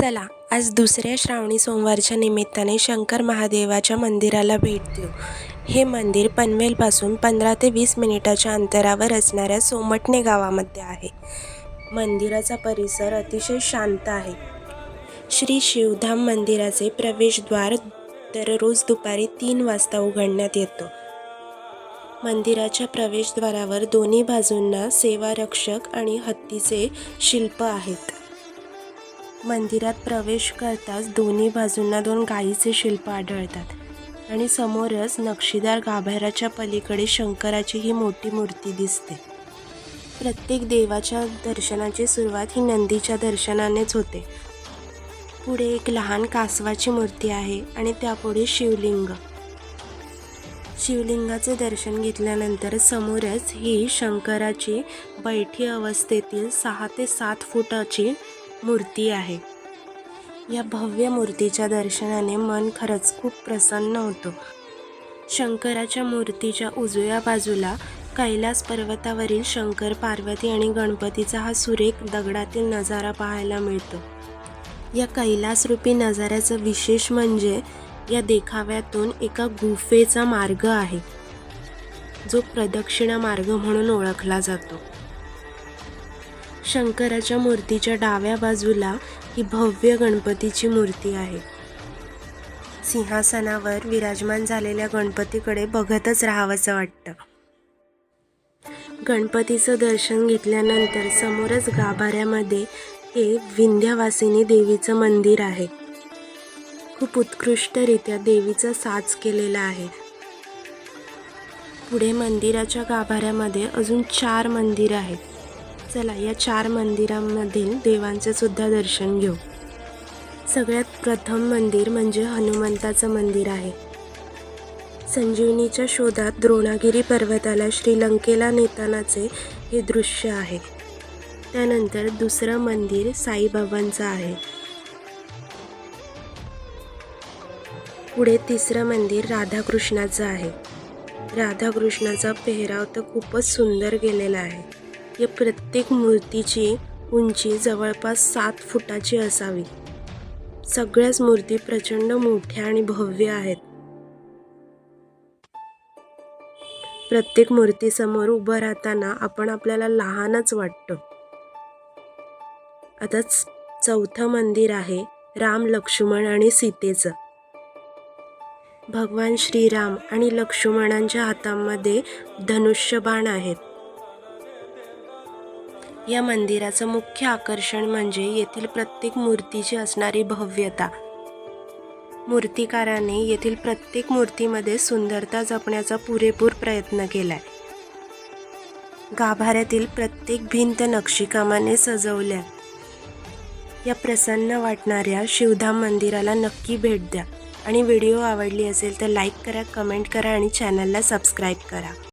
चला आज दुसऱ्या श्रावणी सोमवारच्या निमित्ताने शंकर महादेवाच्या मंदिराला भेट देऊ. हे मंदिर पनवेलपासून पंधरा ते वीस मिनिटाच्या अंतरावर असणाऱ्या सोमटणे गावामध्ये आहे. मंदिराचा परिसर अतिशय शांत आहे. श्री शिवधाम मंदिराचे प्रवेशद्वार दररोज दुपारी तीन वाजता उघडण्यात येतो. मंदिराच्या प्रवेशद्वारावर दोन्ही बाजूंना सेवारक्षक आणि हत्तीचे शिल्प आहेत. मंदिरात प्रवेश करताच दोन्ही बाजूंना दोन गायीचे शिल्प आढळतात. आणि समोरच नक्षीदार गाभाऱ्याच्या पलीकडे शंकराची ही मोठी मूर्ती दिसते. प्रत्येक देवाच्या दर्शनाची सुरुवात ही नंदीच्या दर्शनानेच होते. पुढे एक लहान कासवाची मूर्ती आहे आणि त्यापुढे शिवलिंग. शिवलिंगाचे दर्शन घेतल्यानंतर समोरच ही शंकराची बैठी अवस्थेतील सहा ते सात फुटाची मूर्ती आहे. या भव्य मूर्तीच्या दर्शनाने मन खरंच खूप प्रसन्न होतं. शंकराच्या मूर्तीच्या उजव्या बाजूला कैलास पर्वतावरील शंकर पार्वती आणि गणपतीचा हा सुरेख दगडातील नजारा पाहायला मिळतो. या कैलासरूपी नजाऱ्याचं विशेष म्हणजे या देखाव्यातून एका गुफेचा मार्ग आहे. जो प्रदक्षिणा मार्ग म्हणून ओळखला जातो. शंकराच्या मूर्तीच्या डाव्या बाजूला ही भव्य गणपतीची मूर्ती आहे. सिंहासनावर विराजमान झालेल्या गणपतीकडे बघतच राहावंसं वाटतं. गणपतीचं दर्शन घेतल्यानंतर समोरच गाभाऱ्यामध्ये हे विंध्यवासिनी देवीचं मंदिर आहे. खूप उत्कृष्टरित्या देवीचा साज केलेला आहे. पुढे मंदिराच्या गाभाऱ्यामध्ये अजून चार मंदिर आहेत. चला या चार मंदिरांमधील देवांचे सुद्धा दर्शन घेऊ. सगळ्यात प्रथम मंदिर म्हणजे हनुमंताचं मंदिर आहे. संजीवनीच्या शोधात द्रोणागिरी पर्वताला श्रीलंकेला नेतानाचे हे दृश्य आहे. त्यानंतर दुसरं मंदिर साईबाबांचं आहे. पुढे तिसरं मंदिर राधाकृष्णाचं आहे. राधाकृष्णाचा पेहराव तर खूपच सुंदर गेलेला आहे. या प्रत्येक मूर्तीची उंची जवळपास सात फुटाची असावी. सगळ्याच मूर्ती प्रचंड मोठ्या आणि भव्य आहेत. प्रत्येक मूर्तीसमोर उभं राहताना आपण आपल्याला लहानच वाटतं. आता चौथं मंदिर आहे राम लक्ष्मण आणि सीतेचं. भगवान श्रीराम आणि लक्ष्मणांच्या हातामध्ये धनुष्यबाण आहेत. या मंदिराचं मुख्य आकर्षण म्हणजे येथील प्रत्येक मूर्तीची असणारी भव्यता. मूर्तिकाराने येथील प्रत्येक मूर्तीमध्ये सुंदरता जपण्याचा पुरेपूर प्रयत्न केलाय. गाभाऱ्यातील प्रत्येक भिंत नक्षीकामाने सजवल्या. या प्रसन्न वाटणाऱ्या शिवधाम मंदिराला नक्की भेट द्या आणि व्हिडिओ आवडली असेल तर लाईक करा कमेंट करा आणि चॅनलला सबस्क्राईब करा.